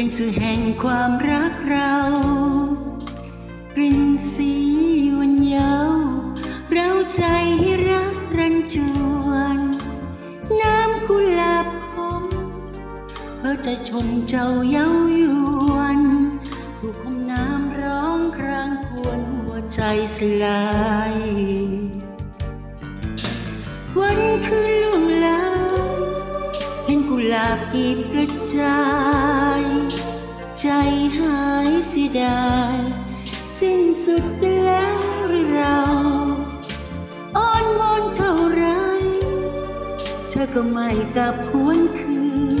เป็นสื่อแห่งความรักเรา กลิ่นสีวันเยาวเราใจให้รักรันจวน น้ำกุหลาบหอมเพื่อจะชมเจ้าเย้ายวนถูกคมน้ำร้องครางควรหัวใจสลาย วันคืน หลาบกีบกระจาย ใจหายเสียดาย สิ้นสุดแล้วหรือเราอ้อนวอนเท่าไร เธอก็ไม่กลับหวนคืน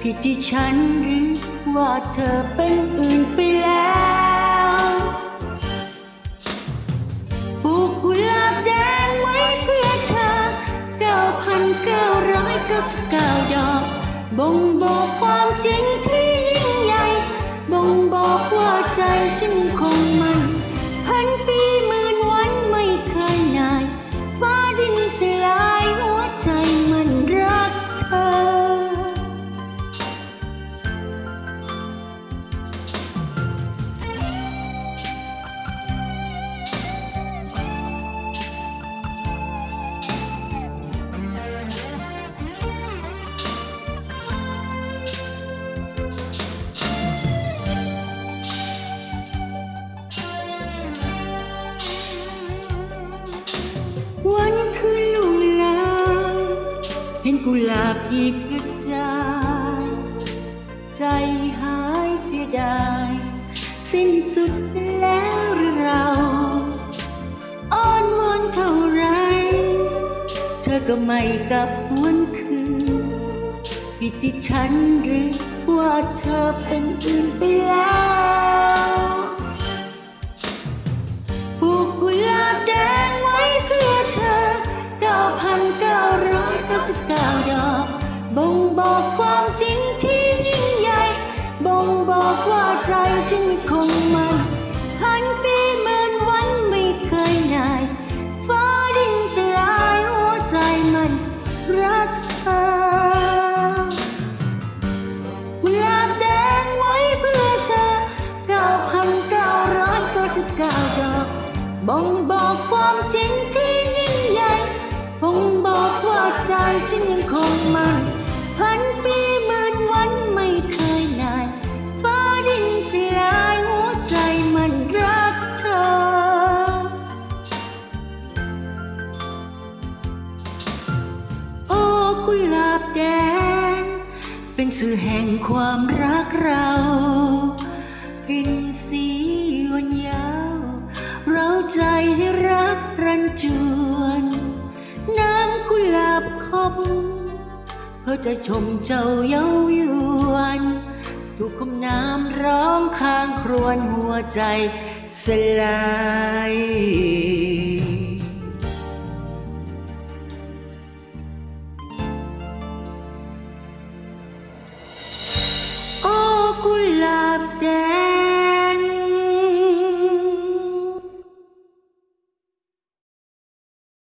ผิดที่ฉันหรือว่าเธอเป็นอื่นไปแล้วปลูกกุหลาบแดงไว้เพื่อเธอเก่าพันเก่า 9,999ดอกบ่งบอกความจริงที่ยิ่งใหญ่บ่งบอกว่าใจฉันคงมา ห็นกุหลาบหยิบกระจายใจหายเสียดาย สิ้นสุดแล้วหรือเรา อ้อนวอนเท่าไร เธอก็ไม่กลับวนคืนผิดที่ฉันหรือว่าเธอเป็นอื่นไปแล้วปลูกกุหลาบแดงไว้เพื่อเธอก้าพันกัน 9,999 ดอก บ่งบอกความจริงที่ยิ่งใหญ่ บ่งบอกว่าใจฉันคงมันพันปีหมื่นวันไม่เคยนายฟ้าดินสลายหัวใจมันรักเธอกุหลาแดงไว้เพื่อเธอ 9,999 ดอก บ่งบอกความจริงที่ บ่งบอกว่าใจฉันยังคงมันพันปีหมื่นวันไม่เคยนายฟ้าดินสลายหัวใจมันรักเธอ โอ้กุหลาบแดง เป็นสื่อแห่งความรักเรากลิ่นสีวันยาว เราใจให้รักรันจู เพื่อจะชมเจ้าเย้ายวนถูกคมน้ำร้องข้างครวญหัวใจสลาย